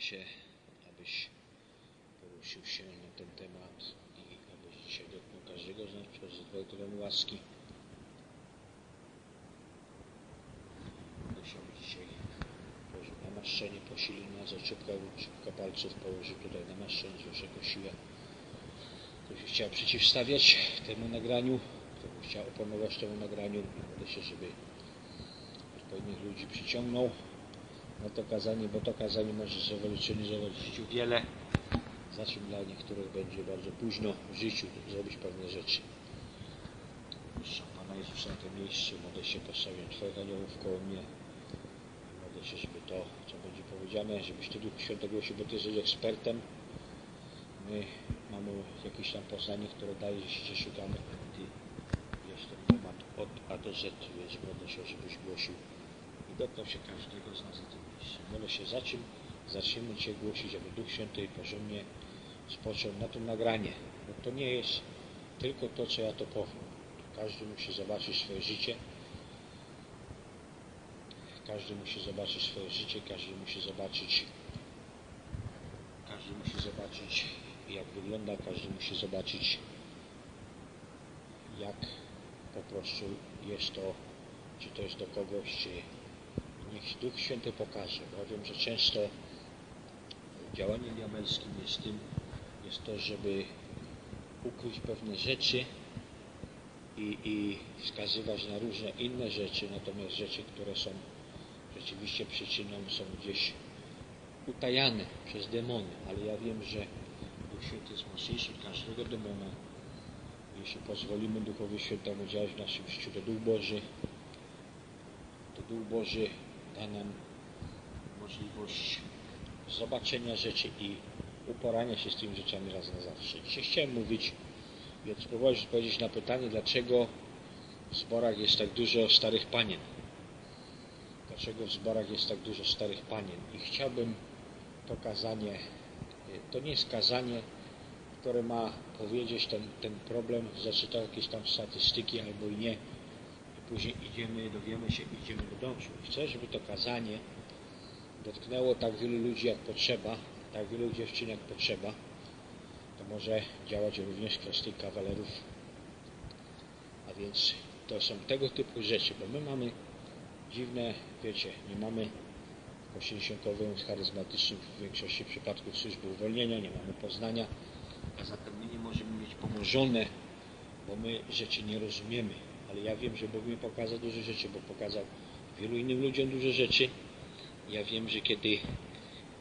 się, abyś poruszył się na ten temat i abyś dzisiaj dotknął każdego z nas przez Twoje tron łaski. Abyś dzisiaj położył namaszczenie, posilił nas, oczepka, oczepka palców położył tutaj namaszczenie, z waszego siłę. Ktoś chciał przeciwstawiać temu nagraniu, kto chciał oponować temu nagraniu modlę się, żeby odpowiednich ludzi przyciągnął na to kazanie, bo to kazanie może zrewolucjonizować w życiu wiele, za czym dla niektórych będzie bardzo późno w życiu zrobić pewne rzeczy. Proszę Pana Jezusa na tym miejscu, modlę się postawię Twoich aniołów koło mnie. Modlę się, żeby to, co będzie powiedziane, żebyś Ty Duch Święty głosił, bo Ty jesteś ekspertem. My mamy jakieś tam poznanie, które daje, że się szukamy, Ty wiesz ten temat od A do Z, więc modlę się, żebyś głosił dotknął się każdego z nas na tym miejscu. Modlę się za czym zaczniemy Cię głosić, aby Duch Święty porządnie spoczął na tym nagranie. Bo to nie jest tylko to, co ja to powiem. Każdy musi zobaczyć swoje życie. Każdy musi zobaczyć swoje życie, każdy musi zobaczyć każdy musi zobaczyć jak wygląda, każdy musi zobaczyć jak po prostu jest to, czy to jest do kogoś, czy niech Duch Święty pokaże, bo wiem, że często działaniem diabelskim jest tym, jest to, żeby ukryć pewne rzeczy i, i wskazywać na różne inne rzeczy, natomiast rzeczy, które są rzeczywiście przyczyną, są gdzieś utajane przez demony, ale ja wiem, że Duch Święty jest mocniejszy od każdego demona. Jeśli pozwolimy Duchowi Świętemu działać w naszym życiu, to Duch Boży, to Duch Boży możliwość zobaczenia rzeczy i uporania się z tymi rzeczami raz na zawsze. Dzisiaj chciałem mówić, więc spróbować odpowiedzieć na pytanie, dlaczego w zborach jest tak dużo starych panien. Dlaczego w zborach jest tak dużo starych panien? I chciałbym to kazanie, to nie jest kazanie, które ma powiedzieć ten, ten problem, zaczytał jakieś tam statystyki albo i nie. Później idziemy, dowiemy się, idziemy do domu. Chcę, żeby to kazanie dotknęło tak wielu ludzi jak potrzeba, tak wielu dziewczyn jak potrzeba. To może działać również w kwestii kawalerów. A więc to są tego typu rzeczy, bo my mamy dziwne, wiecie, nie mamy świętowym charyzmatycznym w większości przypadków służby uwolnienia, nie mamy poznania, a zatem my nie możemy mieć pomożone, bo my rzeczy nie rozumiemy. Ale ja wiem, że Bóg mi pokazał dużo rzeczy, bo pokazał wielu innym ludziom dużo rzeczy. Ja wiem, że kiedy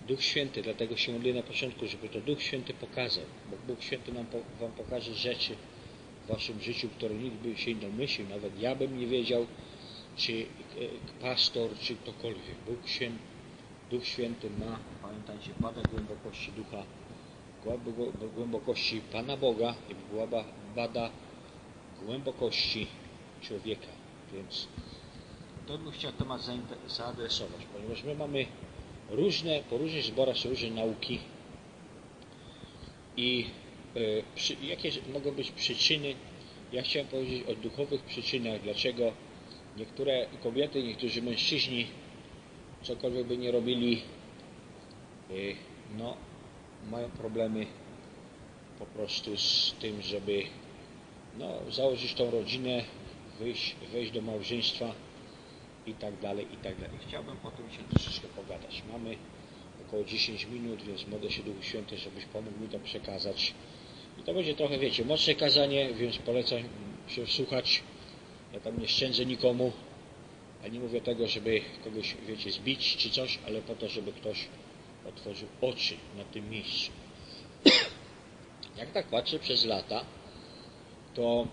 Duch Święty, dlatego się modlę na początku, żeby to Duch Święty pokazał, bo Bóg Święty nam, Wam pokaże rzeczy w Waszym życiu, które nikt by się nie domyślił, nawet ja bym nie wiedział, czy pastor, czy ktokolwiek. Bóg Święty, Duch Święty ma, pamiętajcie, bada głębokości ducha, głębokości Pana Boga i bada głębokości człowieka. Więc to bym chciał temat zaadresować, ponieważ my mamy różne, po różnych zborach są różne nauki i y, przy, jakie mogą być przyczyny. Ja chciałem powiedzieć o duchowych przyczynach, dlaczego niektóre kobiety, niektórzy mężczyźni, cokolwiek by nie robili, y, no, mają problemy po prostu z tym, żeby no, założyć tą rodzinę, wyjść, wejść do małżeństwa i tak dalej, i tak dalej. Chciałbym o tym się troszeczkę pogadać. Mamy około 10 minut, więc modlę się Duchu Święty, żebyś pomógł mi to przekazać. I to będzie trochę, wiecie, mocne kazanie, więc polecam się słuchać. Ja tam nie szczędzę nikomu, a nie mówię tego, żeby kogoś, wiecie, zbić czy coś, ale po to, żeby ktoś otworzył oczy na tym miejscu. Jak tak patrzę przez lata, to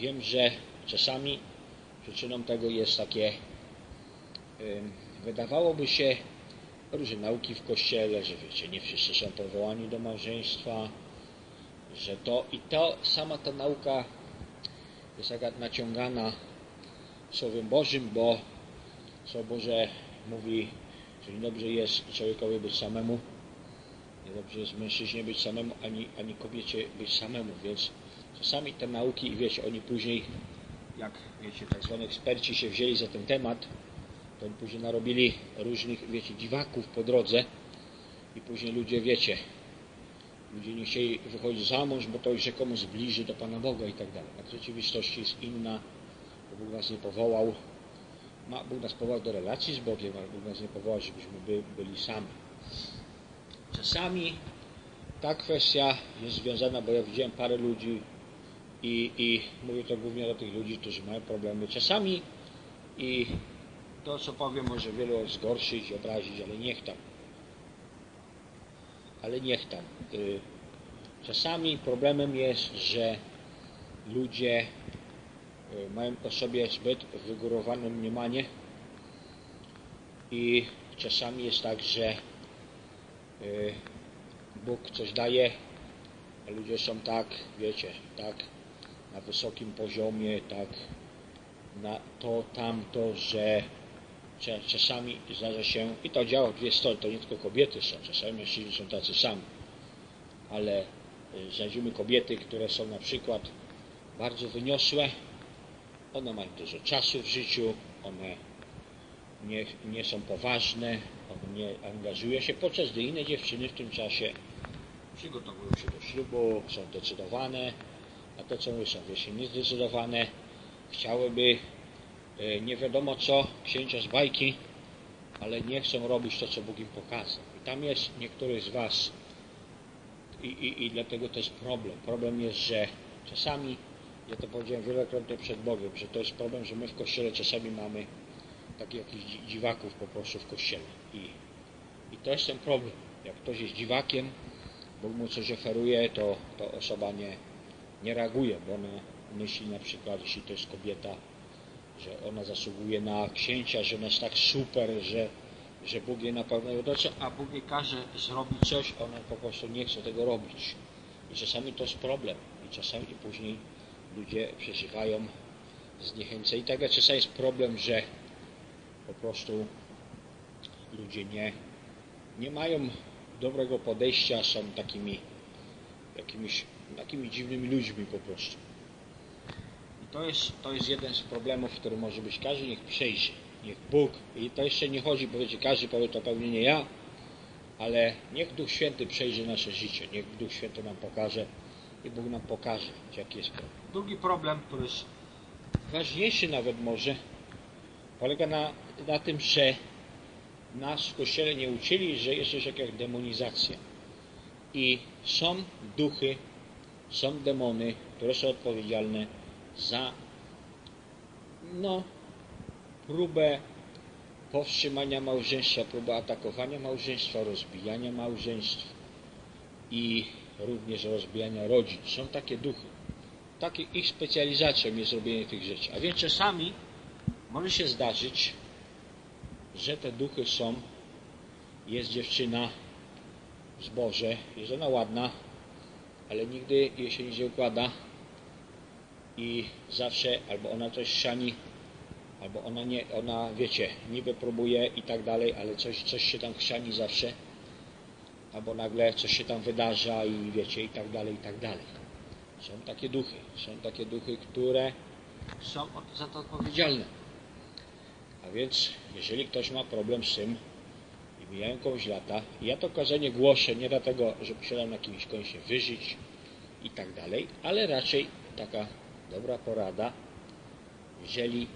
wiem, że czasami przyczyną tego jest takie, wydawałoby się, różne nauki w kościele, że wiecie, nie wszyscy są powołani do małżeństwa, że to i to, sama ta nauka jest taka naciągana Słowem Bożym, bo Słowo Boże mówi, że niedobrze jest człowiekowi być samemu, niedobrze jest mężczyźnie być samemu, ani, ani kobiecie być samemu, więc czasami te nauki, wiecie, oni później, jak wiecie, tak zwani eksperci się wzięli za ten temat, to oni później narobili różnych, wiecie, dziwaków po drodze i później ludzie, wiecie, ludzie nie chcieli wychodzić za mąż, bo to ich rzekomo zbliży do Pana Boga i tak dalej. A w rzeczywistości jest inna, bo Bóg nas nie powołał, ma, Bóg nas powołał do relacji z Bogiem, ale Bóg nas nie powołał, żebyśmy by, byli sami. Czasami ta kwestia jest związana, bo ja widziałem parę ludzi i, i mówię to głównie do tych ludzi, którzy mają problemy. Czasami i to, co powiem, może wielu zgorszyć, obrazić, ale niech tam. Ale niech tam. Y, Czasami problemem jest, że ludzie y, mają o sobie zbyt wygórowane mniemanie i czasami jest tak, że y, Bóg coś daje, a ludzie są tak, wiecie, tak na wysokim poziomie, tak na to, tamto, że Cza- Czasami zdarza się, i to działa w dwie strony, to nie tylko kobiety są, czasami mężczyźni są tacy sami, ale y, znajdziemy kobiety, które są na przykład bardzo wyniosłe, one mają dużo czasu w życiu, one nie, nie są poważne, one nie angażują się, podczas gdy inne dziewczyny w tym czasie przygotowują się do ślubu, są zdecydowane, a te, co są wiecie, niezdecydowane, chciałyby e, nie wiadomo co, księcia z bajki, ale nie chcą robić to, co Bóg im pokazał. I tam jest niektórych z Was i, i, i dlatego to jest problem. Problem jest, że czasami, ja to powiedziałem wielokrotnie przed Bogiem, że to jest problem, że my w Kościele czasami mamy takich jakichś dzi- dziwaków po prostu w Kościele. I, I to jest ten problem. Jak ktoś jest dziwakiem, Bóg mu coś oferuje, to, to osoba nie, nie reaguje, bo ona myśli na przykład, jeśli to jest kobieta, że ona zasługuje na księcia, że ona jest tak super, że, że Bóg jej na pewno udoczy, a Bóg jej każe zrobić coś, a ona po prostu nie chce tego robić. I czasami to jest problem. I czasami później ludzie przeżywają zniechęcę. I tak czasami jest problem, że po prostu ludzie nie, nie mają dobrego podejścia, są takimi jakimiś takimi dziwnymi ludźmi po prostu. I to jest, to jest jeden z problemów, który może być każdy niech przejrzy, niech Bóg, i to jeszcze nie chodzi, powiecie, każdy powie to pewnie nie ja, ale niech Duch Święty przejrzy nasze życie, niech Duch Święty nam pokaże i Bóg nam pokaże, jaki jest problem. Drugi problem, który jest ważniejszy nawet może, polega na, na tym, że nas w Kościele nie uczyli, że jest coś jak demonizacja. I są duchy, są demony, które są odpowiedzialne za no, próbę powstrzymania małżeństwa, próbę atakowania małżeństwa, rozbijania małżeństw i również rozbijania rodzin. Są takie duchy. Takie ich specjalizacją jest robienie tych rzeczy. A więc czasami może się zdarzyć, że te duchy są, jest dziewczyna w zboże, jest ona ładna, ale nigdy jej się nic nie układa i zawsze albo ona coś szani, albo ona nie, ona wiecie, niby próbuje i tak dalej, ale coś, coś się tam chrzani zawsze, albo nagle coś się tam wydarza i wiecie, i tak dalej, i tak dalej. Są takie duchy, są takie duchy, które są za to odpowiedzialne. A więc, jeżeli ktoś ma problem z tym mijają komuś lata, ja to kazanie głoszę nie dlatego, żeby się tam na kimś koniecznie wyżyć i tak dalej, ale raczej taka dobra porada, jeżeli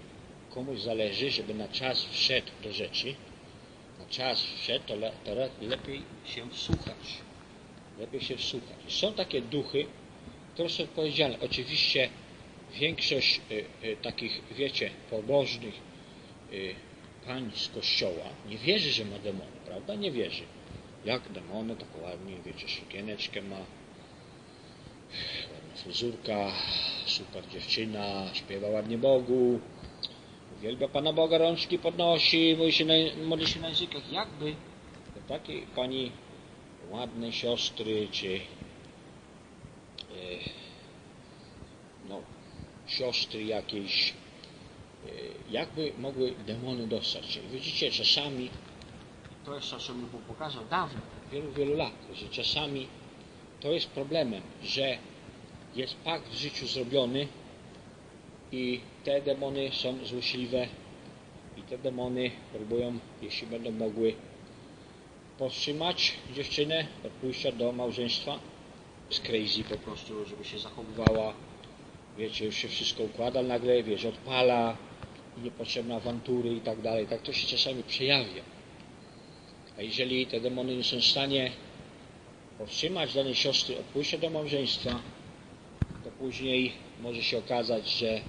komuś zależy, żeby na czas wszedł do rzeczy, na czas wszedł, to, le, to le, lepiej się wsłuchać. Lepiej się wsłuchać. Są takie duchy, które są odpowiedzialne. Oczywiście większość y, y, takich, wiecie, pobożnych y, pań z kościoła nie wierzy, że ma demony, prawda? Nie wierzy. Jak demony, tak ładnie, wiecie, sukieneczkę ma, ładna fryzurka, super dziewczyna, śpiewa ładnie Bogu, uwielbia Pana Boga, rączki podnosi, mówi się na, modli się na językach. Jakby do takiej pani ładnej siostry, czy e, no, siostry jakiejś, jakby mogły demony dostać się. Widzicie, czasami, to jest to, co mi Bóg pokazał dawno, wielu, wielu lat, że czasami to jest problemem, że jest pakt w życiu zrobiony i te demony są złośliwe i te demony próbują, jeśli będą mogły, powstrzymać dziewczynę od pójścia do małżeństwa. Jest crazy po prostu, żeby się zachowywała. Wiecie, już się wszystko układa nagle, wiesz, odpala, niepotrzebne awantury i tak dalej. Tak to się czasami przejawia. A jeżeli te demony nie są w stanie powstrzymać danej siostry od pójścia do małżeństwa, to później może się okazać, że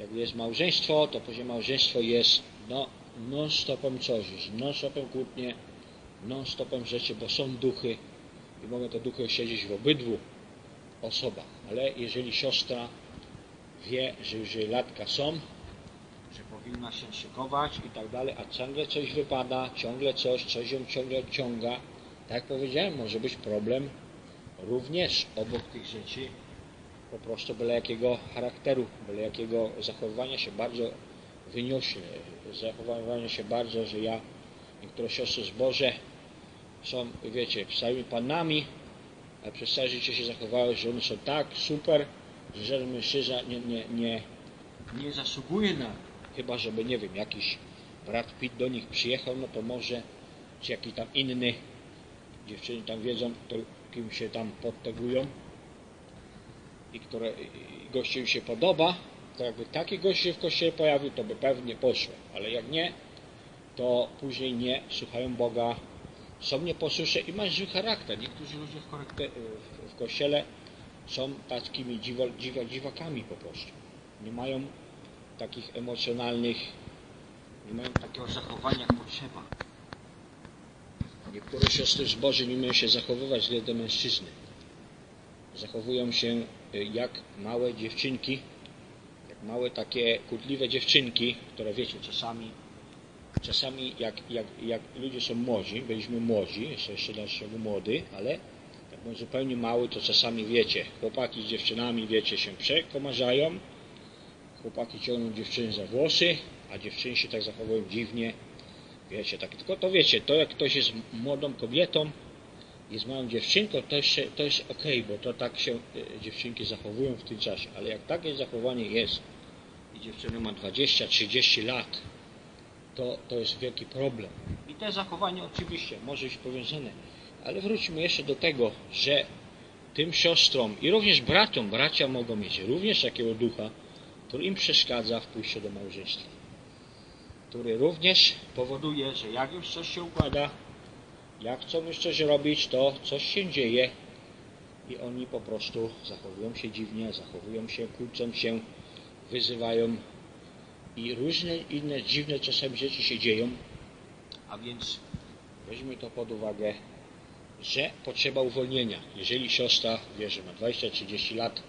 jak jest małżeństwo, to później małżeństwo jest no, non-stopem coś, non-stopem kłótnie, non-stopem rzeczy, bo są duchy i mogą te duchy siedzieć w obydwu osobach. Ale jeżeli siostra wie, że już jej latka są, powinna się szykować i tak dalej, a ciągle coś wypada, ciągle coś, coś ją ciągle odciąga, tak jak powiedziałem, może być problem również obok tych rzeczy, po prostu byle jakiego charakteru, byle jakiego zachowywania się bardzo wyniośle, zachowywania się bardzo, że ja, niektóre siostry zboże są, wiecie, stałymi panami, a przez całe życie się zachowały, że one są tak super, że żaden mężczyzna nie, nie, nie, nie zasługuje na, chyba żeby, nie wiem, jakiś brat Pitt do nich przyjechał, no to może, czy jakiś tam inny, dziewczyny tam wiedzą, to kim się tam podtegują i które i gościu im się podoba, to jakby taki gość się w kościele pojawił, to by pewnie poszło, ale jak nie, to później nie słuchają Boga, są nieposłuszne i mają zły charakter. Niektórzy ludzie w, w, w kościele są takimi dziwo, dziwa, dziwakami po prostu. Nie mają takich emocjonalnych, nie mają takiego zachowania jak potrzeba. Niektóre siostry z Boży nie umieją się zachowywać względem mężczyzny. Zachowują się y, jak małe dziewczynki, jak małe takie kłótliwe dziewczynki, które wiecie, czasami czasami jak, jak, jak ludzie są młodzi, byliśmy młodzi, jeszcze, jeszcze dlaczego młody, ale jak byłem zupełnie mały, to czasami wiecie, chłopaki z dziewczynami, wiecie, się przekomarzają, chłopaki ciągną dziewczyny za włosy, a dziewczyny się tak zachowują dziwnie, wiecie, tak, tylko to wiecie, to jak ktoś jest młodą kobietą, jest małą dziewczynką, to, jeszcze, to jest ok, bo to tak się e, dziewczynki zachowują w tym czasie, ale jak takie zachowanie jest i dziewczyna ma 20-30 lat, to, to jest wielki problem. I te zachowanie oczywiście może być powiązane, ale wróćmy jeszcze do tego, że tym siostrom i również bratom, bracia mogą mieć również takiego ducha, który im przeszkadza w pójściu do małżeństwa. Który również powoduje, że jak już coś się układa, jak chcą już coś robić, to coś się dzieje i oni po prostu zachowują się dziwnie, zachowują się, kłócą się, wyzywają i różne inne dziwne czasami rzeczy się dzieją, a więc weźmy to pod uwagę, że potrzeba uwolnienia. Jeżeli siostra wie, że ma 20-30 lat,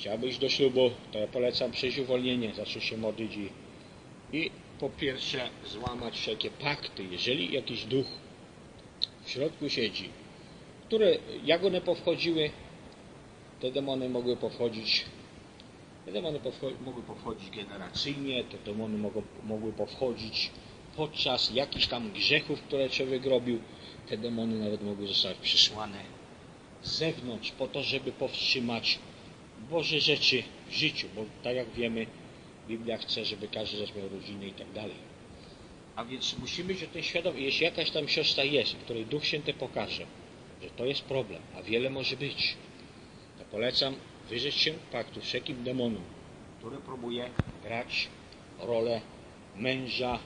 chciałaby iść do ślubu, to ja polecam przyjść uwolnienie, zacząć się modlić i, i po pierwsze złamać wszelkie pakty. Jeżeli jakiś duch w środku siedzi, które jak one powchodziły, te demony mogły powchodzić te demony powcho- mogły powchodzić generacyjnie, te demony mogą, mogły powchodzić podczas jakichś tam grzechów, które człowiek robił. Te demony nawet mogły zostać przysłane z zewnątrz po to, żeby powstrzymać Boże rzeczy w życiu, bo tak jak wiemy, Biblia chce, żeby każdy z nas miał rodzinę i tak dalej. A więc musimy być o tym świadomi. Jeśli jakaś tam siostra jest, której Duch Święty pokaże, że to jest problem, a wiele może być, to polecam wyrzec się paktu wszelkim demonom, które próbuje grać rolę męża,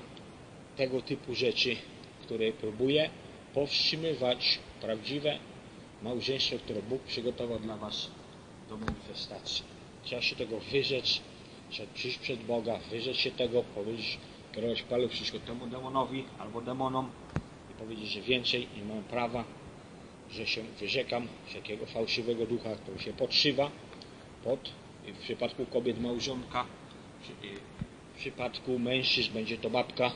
tego typu rzeczy, które próbuje powstrzymywać prawdziwe małżeństwo, które Bóg przygotował dla Was do manifestacji. Trzeba się tego wyrzec, trzeba przyjść przed Boga, wyrzec się tego, powiedzieć, kierować palu wszystko temu demonowi albo demonom i powiedzieć, że więcej nie mam prawa, że się wyrzekam wszelkiego fałszywego ducha, który się podszywa pod, w przypadku kobiet małżonka, w przypadku mężczyzn będzie to babka.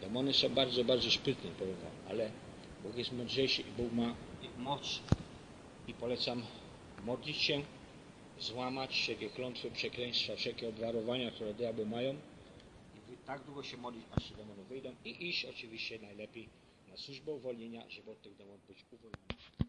Demony są bardzo, bardzo sprytne, powiem wam, ale Bóg jest mądrzejszy i Bóg ma moc i polecam modlić się, złamać wszelkie klątwy, przekleństwa, wszelkie obwarowania, które diabły mają i tak długo się modlić, aż się demony wyjdą i iść oczywiście najlepiej na służbę uwolnienia, żeby od tych demonów być uwolnionym.